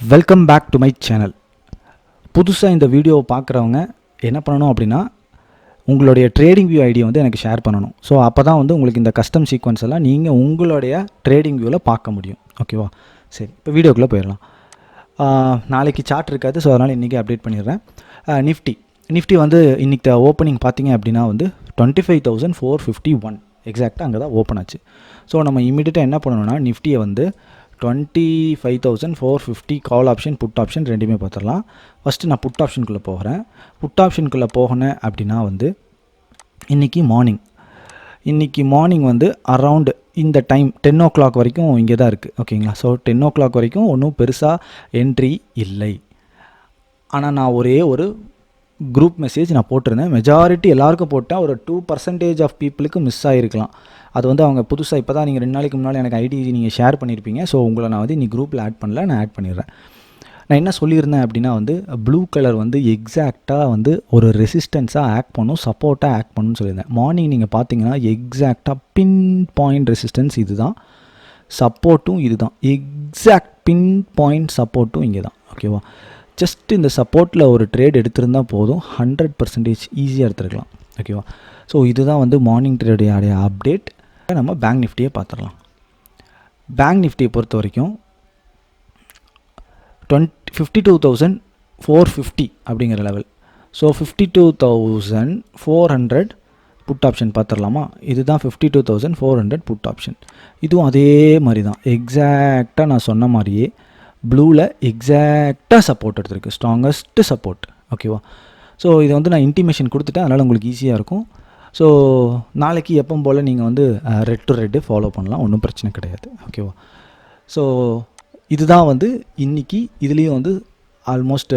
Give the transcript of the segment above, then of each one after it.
Welcome back to my channel புதுசாக இந்த வீடியோவை பார்க்குறவங்க என்ன பண்ணணும் அப்படின்னா உங்களுடைய ட்ரேடிங் வியூ ஐடியை வந்து எனக்கு ஷேர் பண்ணணும். ஸோ அப்போ தான் வந்து உங்களுக்கு இந்த கஸ்டம் சீக்வன்ஸ் எல்லாம் நீங்கள் உங்களுடைய ட்ரேடிங் வியூவில் பார்க்க முடியும். ஓகேவா சரி இப்போ வீடியோக்குள்ளே போயிடலாம். நாளைக்கு சார்ட் இருக்காது ஸோ அதனால் இன்றைக்கி அப்டேட் பண்ணிடுறேன். நிஃப்டி நிஃப்டி வந்து இன்றைக்கி ஓப்பனிங் பார்த்தீங்க அப்படின்னா வந்து twenty five thousand four fifty one எக்ஸாக்டாக அங்கே தான் ஓப்பன் ஆச்சு. ஸோ நம்ம இமீடியட்டாக என்ன பண்ணணும்னா நிஃப்டியை வந்து twenty five thousand four fifty call option put option ரெண்டுமே பார்த்துடலாம். ஃபஸ்ட்டு நான் புட் ஆப்ஷனுக்குள்ளே போகிறேன். புட் ஆப்ஷனுக்குள்ளே போகினேன் அப்படின்னா வந்து இன்றைக்கி மார்னிங் இன்றைக்கி மார்னிங் வந்து அரவுண்டு இந்த டைம் டென் ஓ கிளாக் வரைக்கும் இங்கே தான் இருக்குது ஓகேங்களா ஸோ டென் ஓ கிளாக் வரைக்கும் ஒன்றும் பெருசாக என்ட்ரி இல்லை. ஆனால் நான் ஒரே ஒரு குரூப் மெசேஜ் நான் போட்டிருந்தேன். மெஜாரிட்டி எல்லாருக்கும் போட்டேன். ஒரு டூ பர்சன்டேஜ் ஆஃப் பீப்புளுக்கு மிஸ் ஆகிருக்கலாம் அது வந்து அவங்க புதுசாக இப்போ தான் நீங்கள் ரெண்டு நாளைக்கு முன்னால் எனக்கு ஐடி நீங்கள் ஷேர் பண்ணியிருப்பீங்க ஸோ உங்களை நான் வந்து நீ குரூப்பில் ஆட் பண்ணல. நான் ஆட் பண்ணிடுறேன். நான் என்ன சொல்லியிருந்தேன் அப்படின்னா வந்து ப்ளூ கலர் வந்து எக்ஸாக்டாக வந்து ஒரு ரெசிஸ்டன்ஸாக ஆக்ட் பண்ணும். சப்போர்ட்டாக ஆக்ட் பண்ணுன்னு சொல்லியிருந்தேன். மார்னிங் நீங்கள் பார்த்தீங்கன்னா எக்ஸாக்டாக பின் பாயிண்ட் ரெசிஸ்டன்ஸ் இது தான் சப்போர்ட்டும் இது தான் எக்ஸாக்ட் பின் பாயிண்ட் சப்போர்ட்டும் இங்கே தான் ஓகேவா ஜஸ்ட் இந்த சப்போர்ட்டில் ஒரு ட்ரேட் எடுத்திருந்தா போதும். ஹண்ட்ரட் பர்சன்டேஜ் ஈஸியாக எடுத்துருக்கலாம். ஓகேவா ஸோ இதுதான் வந்து மார்னிங் ட்ரேடைய அப்டேட் நம்ம பேங்க் நிஃப்டியை பார்த்துடலாம். பேங்க் நிஃப்டியை பொறுத்த வரைக்கும் twenty fifty two thousand four fifty அப்படிங்கிற level so fifty two thousand four hundred put option பார்த்துடலாமா? இதுதான் fifty two thousand four hundred put option இதுவும் அதே மாதிரி தான். எக்ஸாக்டாக நான் சொன்ன மாதிரியே ப்ளூவில் எக்ஸாக்டாக சப்போர்ட் எடுத்துருக்கு. ஸ்ட்ராங்கஸ்ட்டு சப்போர்ட் ஓகேவா ஸோ இதை வந்து நான் இன்டிமேஷன் கொடுத்துட்டேன். அதனால் உங்களுக்கு ஈஸியாக இருக்கும். ஸோ நாளைக்கு எப்பவும் போல் நீங்கள் வந்து ரெட் டு ரெட்டு ஃபாலோ பண்ணலாம். ஒன்றும் பிரச்சனை கிடையாது. ஓகேவா ஸோ இதுதான் வந்து இன்னைக்கு இதுலேயும் வந்து ஆல்மோஸ்ட்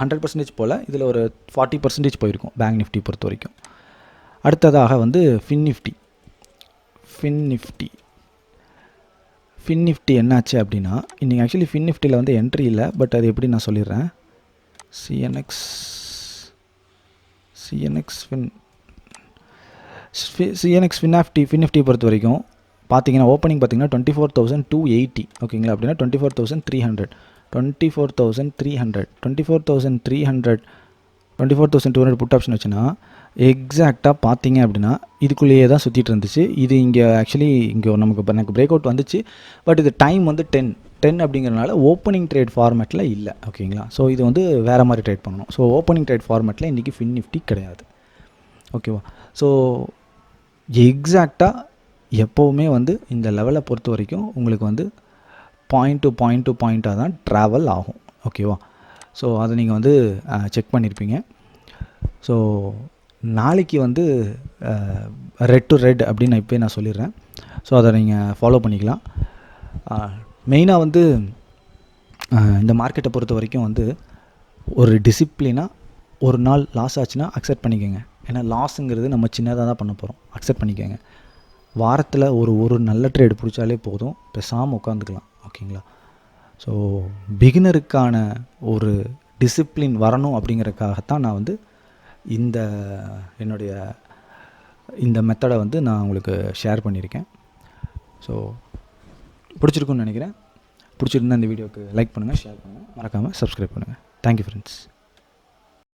ஹண்ட்ரட் பர்சன்டேஜ் போல் இதில் ஒரு ஃபார்ட்டி பர்சன்டேஜ் போயிருக்கும். பேங்க் நிஃப்டி பொறுத்த வரைக்கும். அடுத்ததாக வந்து fin Nifty fin Nifty fin Nifty என்னாச்சு அப்படின்னா இன்றைக்கி ஆக்சுவலி ஃபின் நிஃப்டியில் வந்து என்ட்ரி இல்லை பட் அது எப்படி நான் சொல்லிடுறேன்? CNX CNX fin CNX FinNifty FinNifty பொறுத்த வரைக்கும் பார்த்தீங்கன்னா ஓப்பனிங் பார்த்தீங்கன்னா twenty four thousand two eighty ஓகேங்களா அப்படின்னா twenty four thousand three hundred twenty four thousand three hundred twenty four thousand three hundred twenty four thousand two hundred put option வச்சுன்னா எக்ஸாக்டாக பார்த்தீங்க அப்படின்னா இதுக்குள்ளேயே தான் சுற்றிட்டு இருந்துச்சு. இது இங்கே ஆக்சுவலி இங்கே நமக்கு இப்போ எனக்கு பிரேக் அவுட் வந்துச்சு. பட் இது டைம் வந்து டென் டென் அப்படிங்கிறனால ஓப்பனிங் ட்ரேட் ஃபார்மேட்டில் இல்லை. ஓகேங்களா ஸோ இது வந்து வேறு மாதிரி ட்ரேட் பண்ணணும். ஸோ ஓப்பனிங் ட்ரேட் ஃபார்மேட்டில் இன்றைக்கி ஃபின் நிஃப்டி கிடையாது. ஓகேவா ஸோ எக்ஸாக்டாக எப்போவுமே வந்து இந்த லெவலை பொறுத்த வரைக்கும் உங்களுக்கு வந்து பாயிண்ட் டு பாயிண்ட் டு பாயிண்ட்டாக தான் ட்ராவல் ஆகும். ஓகேவா ஸோ அதை நீங்கள் வந்து செக் பண்ணியிருப்பீங்க ஸோ நாளைக்கு வந்து ரெட் டு ரெட் அப்படின்னு நான் இப்போயே நான் சொல்லிடுறேன். ஸோ அதை நீங்கள் ஃபாலோ பண்ணிக்கலாம். மெயினாக வந்து இந்த மார்க்கெட்டை பொறுத்த வரைக்கும் வந்து ஒரு டிசிப்ளினாக ஒரு நாள் லாஸ் ஆச்சுன்னா அக்செப்ட் பண்ணிக்கோங்க. ஏன்னா லாஸுங்கிறது நம்ம சின்னதாக தான் பண்ண போகிறோம் அக்செப்ட் பண்ணிக்கோங்க. வாரத்தில் ஒரு ஒரு நல்ல ட்ரேடு பிடிச்சாலே போதும். பேசாமல் உட்காந்துக்கலாம். ஓகேங்களா? ஸோ பிகினருக்கான ஒரு டிசிப்ளின் வரணும் அப்படிங்கிறதுக்காகத்தான் நான் வந்து இந்த என்னுடைய இந்த மெத்தடை வந்து நான் உங்களுக்கு ஷேர் பண்ணியிருக்கேன். ஸோ பிடிச்சிருக்குன்னு நினைக்கிறேன். பிடிச்சிருந்தா இந்த வீடியோக்கு லைக் பண்ணுங்கள் ஷேர் பண்ணுங்கள் மறக்காமல் சப்ஸ்கிரைப் பண்ணுங்கள் தேங்க்யூ ஃப்ரெண்ட்ஸ்